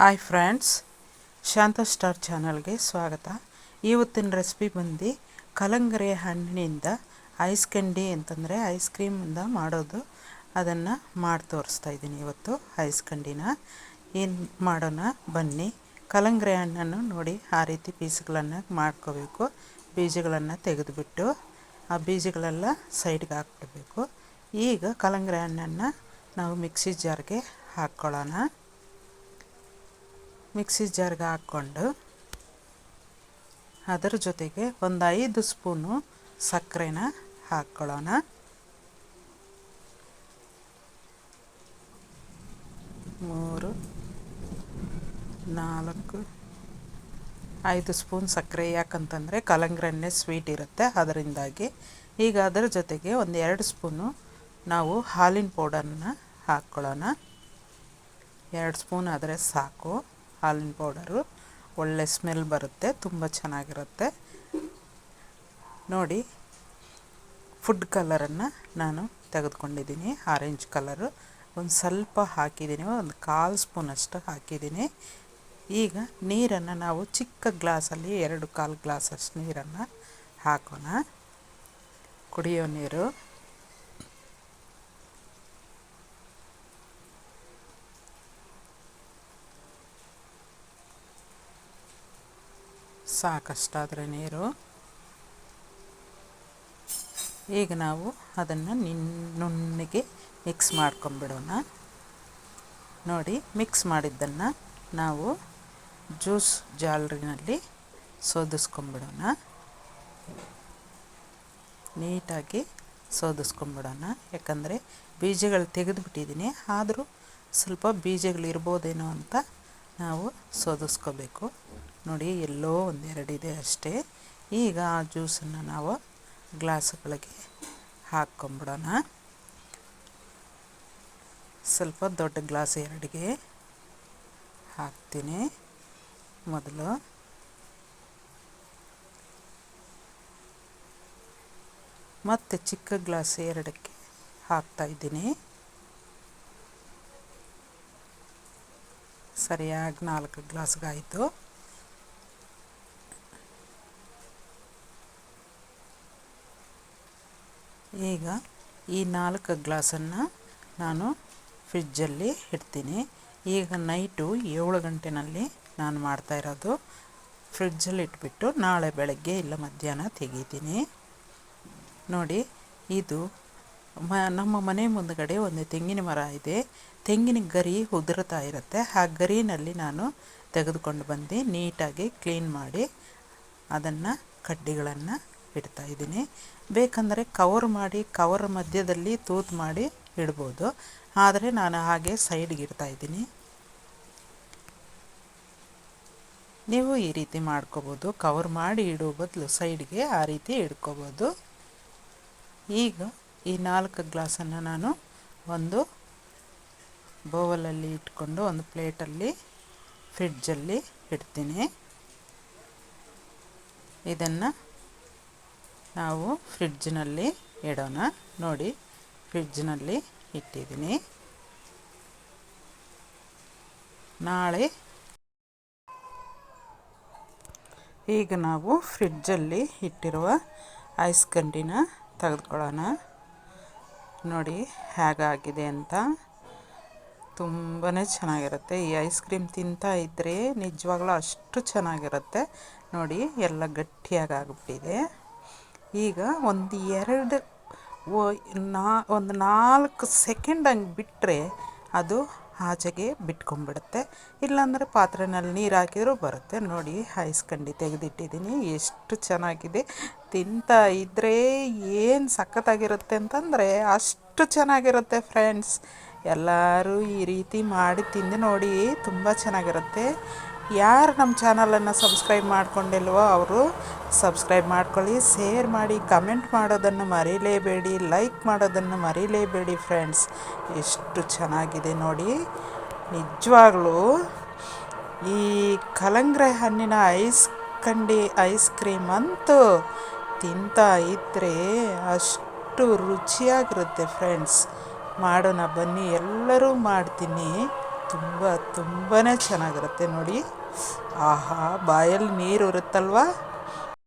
Hi friends ಶಾಂತ star ಚಾನಲ್ಗೆ ಸ್ವಾಗತ. ಇವತ್ತಿನ ರೆಸಿಪಿ ಬಂದು ಕಲಂಗರೆ ಹಣ್ಣಿನಿಂದ ಐಸ್ ಕಂಡಿ ಅಂತಂದರೆ ಐಸ್ ಕ್ರೀಮಿಂದ ಮಾಡೋದು. ಅದನ್ನು ಮಾಡಿ ತೋರಿಸ್ತಾ ಇದ್ದೀನಿ ಇವತ್ತು ಐಸ್ ಕಂಡಿನ ಏನು ಮಾಡೋಣ? ಬನ್ನಿ. ಕಲಂಗರೆ ಹಣ್ಣನ್ನು ನೋಡಿ ಆ ರೀತಿ ಪೀಸ್ಗಳನ್ನು ಮಾಡ್ಕೋಬೇಕು. ಬೀಜಗಳನ್ನು ತೆಗೆದುಬಿಟ್ಟು ಆ ಬೀಜಗಳೆಲ್ಲ ಸೈಡ್ಗೆ ಹಾಕ್ಬಿಡ್ಬೇಕು. ಈಗ ಕಲಂಗರೆ ಹಣ್ಣನ್ನು ನಾವು ಮಿಕ್ಸಿ ಜಾರ್ಗೆ ಹಾಕ್ಕೊಳ್ಳೋಣ. ಮಿಕ್ಸಿ ಜಾರ್ಗೆ ಹಾಕ್ಕೊಂಡು ಅದರ ಜೊತೆಗೆ ಒಂದು ಐದು ಸ್ಪೂನು ಸಕ್ಕರೆನ ಹಾಕ್ಕೊಳ್ಳೋಣ. ಮೂರು, ನಾಲ್ಕು, ಐದು ಸ್ಪೂನ್ ಸಕ್ಕರೆ, ಯಾಕಂತಂದರೆ ಕಲಂಗ್ರೆಣ್ಣೆ ಸ್ವೀಟ್ ಇರುತ್ತೆ. ಅದರಿಂದಾಗಿ ಈಗ ಅದರ ಜೊತೆಗೆ ಒಂದು ಎರಡು ಸ್ಪೂನು ನಾವು ಹಾಲಿನ ಪೌಡರನ್ನ ಹಾಕ್ಕೊಳ್ಳೋಣ. ಎರಡು ಸ್ಪೂನ್ ಆದರೆ ಸಾಕು. ಹಾಲಿನ ಪೌಡರು. ಒಳ್ಳೆ ಸ್ಮೆಲ್ ಬರುತ್ತೆ, ತುಂಬ ಚೆನ್ನಾಗಿರುತ್ತೆ. ನೋಡಿ, ಫುಡ್ ಕಲರನ್ನು ನಾನು ತೆಗೆದುಕೊಂಡಿದ್ದೀನಿ, ಆರೆಂಜ್ ಕಲರು. ಒಂದು ಸ್ವಲ್ಪ ಹಾಕಿದ್ದೀನಿ, ಒಂದು ಕಾಲು ಸ್ಪೂನಷ್ಟು ಹಾಕಿದ್ದೀನಿ. ಈಗ ನೀರನ್ನು ನಾವು ಚಿಕ್ಕ ಗ್ಲಾಸಲ್ಲಿ, ಎರಡು ಕಾಲು ಗ್ಲಾಸಷ್ಟು ನೀರನ್ನು ಹಾಕೋಣ. ಕುಡಿಯೋ ನೀರು. ಸಾಕಷ್ಟಾದರೆ ನೀರು. ಈಗ ನಾವು ಅದನ್ನು ನಿನ್ ನುಣ್ಣಗೆ ಮಿಕ್ಸ್ ಮಾಡ್ಕೊಂಬಿಡೋಣ ನೋಡಿ ಮಿಕ್ಸ್ ಮಾಡಿದ್ದನ್ನು ನಾವು ಜ್ಯೂಸ್ ಜಾಲರಿನಲ್ಲಿ ಸೋದಿಸ್ಕೊಂಬಿಡೋಣ ನೀಟಾಗಿ ಸೋದಿಸ್ಕೊಂಬಿಡೋಣ ಯಾಕಂದರೆ ಬೀಜಗಳು ತೆಗೆದುಬಿಟ್ಟಿದ್ದೀನಿ. ಆದರೂ ಸ್ವಲ್ಪ ಬೀಜಗಳಿರ್ಬೋದೇನೋ ಅಂತ ನಾವು ಸೋದಿಸ್ಕೋಬೇಕು. ನೋಡಿ, ಎಲ್ಲೋ ಒಂದೆರಡಿದೆ ಅಷ್ಟೇ. ಈಗ ಆ ಜ್ಯೂಸನ್ನು ನಾವು ಗ್ಲಾಸ್ಗಳಿಗೆ ಹಾಕ್ಕೊಂಬಿಡೋಣ. ಸ್ವಲ್ಪ ದೊಡ್ಡ ಗ್ಲಾಸ್ ಎರಡಿಗೆ ಹಾಕ್ತೀನಿ. ಮೊದಲು ಮತ್ತು ಚಿಕ್ಕ ಗ್ಲಾಸ್ ಎರಡಕ್ಕೆ ಹಾಕ್ತಾಯಿದ್ದೀನಿ ಸರಿಯಾಗಿ ನಾಲ್ಕು ಗ್ಲಾಸ್ಗಾಯಿತು. ಈಗ ಈ ನಾಲ್ಕು ಗ್ಲಾಸನ್ನು ನಾನು ಫ್ರಿಜ್ಜಲ್ಲಿ ಇಡ್ತೀನಿ. ಈಗ ನೈಟು ಏಳು ಗಂಟೆನಲ್ಲಿ ನಾನು ಮಾಡ್ತಾ ಇರೋದು. ಫ್ರಿಜ್ಜಲ್ಲಿ ಇಟ್ಬಿಟ್ಟು ನಾಳೆ ಬೆಳಗ್ಗೆ ಇಲ್ಲ ಮಧ್ಯಾಹ್ನ ತೆಗಿತೀನಿ. ನೋಡಿ, ಇದು ಮ, ನಮ್ಮ ಮನೆ ಮುಂದುಗಡೆ ಒಂದು ತೆಂಗಿನ ಮರ ಇದೆ. ತೆಂಗಿನ ಗರಿ ಉದುರ್ತಾ ಇರುತ್ತೆ. ಆ ಗರಿನಲ್ಲಿ ನಾನು ತೆಗೆದುಕೊಂಡು ಬಂದು ನೀಟಾಗಿ ಕ್ಲೀನ್ ಮಾಡಿ ಅದನ್ನು ಕಡ್ಡಿಗಳನ್ನು ಇಡ್ತಾ ಇದ್ದೀನಿ. ಬೇಕಂದರೆ ಕವರ್ ಮಾಡಿ ಕವರ್ ಮಧ್ಯದಲ್ಲಿ ತೂತು ಮಾಡಿ ಇಡ್ಬೋದು. ಆದರೆ ನಾನು ಹಾಗೆ ಸೈಡ್ಗೆ ಇಡ್ತಾ ಇದ್ದೀನಿ. ನೀವು ಈ ರೀತಿ ಮಾಡ್ಕೋಬೋದು. ಕವರ್ ಮಾಡಿ ಇಡೋ ಬದಲು ಸೈಡ್ಗೆ ಆ ರೀತಿ ಇಡ್ಕೋಬೋದು. ಈಗ ಈ ನಾಲ್ಕು ಗ್ಲಾಸನ್ನು ನಾನು ಒಂದು ಬೋವಲಲ್ಲಿ ಇಟ್ಕೊಂಡು, ಒಂದು ಪ್ಲೇಟಲ್ಲಿ ಫ್ರಿಡ್ಜಲ್ಲಿ ಇಡ್ತೀನಿ. ಇದನ್ನು ನಾವು ಫ್ರಿಡ್ಜ್ನಲ್ಲಿ ಇಡೋಣ. ನೋಡಿ, ಫ್ರಿಡ್ಜ್ನಲ್ಲಿ ಇಟ್ಟಿದ್ದೀನಿ. ನಾಳೆ ಈಗ ನಾವು ಫ್ರಿಡ್ಜಲ್ಲಿ ಇಟ್ಟಿರುವ ಐಸ್ ಕಂಡಿನ ತೆಗೆದುಕೊಳ್ಳೋಣ. ನೋಡಿ, ಹೇಗಾಗಿದೆ ಅಂತ. ತುಂಬಾ ಚೆನ್ನಾಗಿರುತ್ತೆ. ಈ ಐಸ್ ಕ್ರೀಮ್ ತಿಂತಾ ಇದ್ದರೆ ನಿಜವಾಗ್ಲೂ ಅಷ್ಟು ಚೆನ್ನಾಗಿರುತ್ತೆ. ನೋಡಿ, ಎಲ್ಲ ಗಟ್ಟಿಯಾಗಿ ಆಗಿಬಿಟ್ಟಿದೆ ಈಗ ಒಂದು ಎರಡು ನಾ, ಒಂದು ನಾಲ್ಕು ಸೆಕೆಂಡ್ ಹಂಗೆ ಬಿಟ್ಟರೆ ಅದು ಆಚೆಗೆ ಬಿಟ್ಕೊಂಡ್ಬಿಡುತ್ತೆ. ಇಲ್ಲಾಂದರೆ ಪಾತ್ರೆನಲ್ಲಿ ನೀರು ಹಾಕಿದರೂ ಬರುತ್ತೆ. ನೋಡಿ ಹಾಯಿಸ್ಕೊಂಡು ಕಂಡಿ ತೆಗೆದಿಟ್ಟಿದ್ದೀನಿ. ಎಷ್ಟು ಚೆನ್ನಾಗಿದೆ. ತಿಂತಾ ಇದ್ದರೆ ಏನು ಸಖತ್ತಾಗಿರುತ್ತೆ ಅಂತಂದರೆ ಅಷ್ಟು ಚೆನ್ನಾಗಿರುತ್ತೆ ಫ್ರೆಂಡ್ಸ್. ಎಲ್ಲರೂ ಈ ರೀತಿ ಮಾಡಿ ತಿಂದು ನೋಡಿ, ತುಂಬ ಚೆನ್ನಾಗಿರುತ್ತೆ. ಯಾರು ನಮ್ಮ ಚಾನಲನ್ನು ಸಬ್ಸ್ಕ್ರೈಬ್ ಮಾಡ್ಕೊಂಡಿಲ್ವೋ ಅವರು ಸಬ್ಸ್ಕ್ರೈಬ್ ಮಾಡ್ಕೊಳ್ಳಿ ಶೇರ್ ಮಾಡಿ ಕಮೆಂಟ್ ಮಾಡೋದನ್ನು ಮರೀಲೇಬೇಡಿ ಲೈಕ್ ಮಾಡೋದನ್ನು ಮರೀಲೇಬೇಡಿ ಫ್ರೆಂಡ್ಸ್ ಎಷ್ಟು ಚೆನ್ನಾಗಿದೆ ನೋಡಿ. ನಿಜವಾಗ್ಲೂ ಈ ಕಲಂಗ್ರೆ ಹಣ್ಣಿನ ಐಸ್ ಕಂಡಿ ಐಸ್ ಕ್ರೀಮ್ ಅಂತೂ ತಿಂತಾ ಇದ್ದರೆ ಅಷ್ಟು ರುಚಿಯಾಗಿರುತ್ತೆ ಫ್ರೆಂಡ್ಸ್ ಮಾಡೋಣ ಬನ್ನಿ, ಎಲ್ಲರೂ ಮಾಡ್ತೀನಿ. ತುಂಬ ತುಂಬಾ ಚೆನ್ನಾಗಿರುತ್ತೆ ನೋಡಿ. ಆಹಾ ಬಾಯಲ್ಲಿ ನೀರು ಉರುತ್ತಲ್ವಾ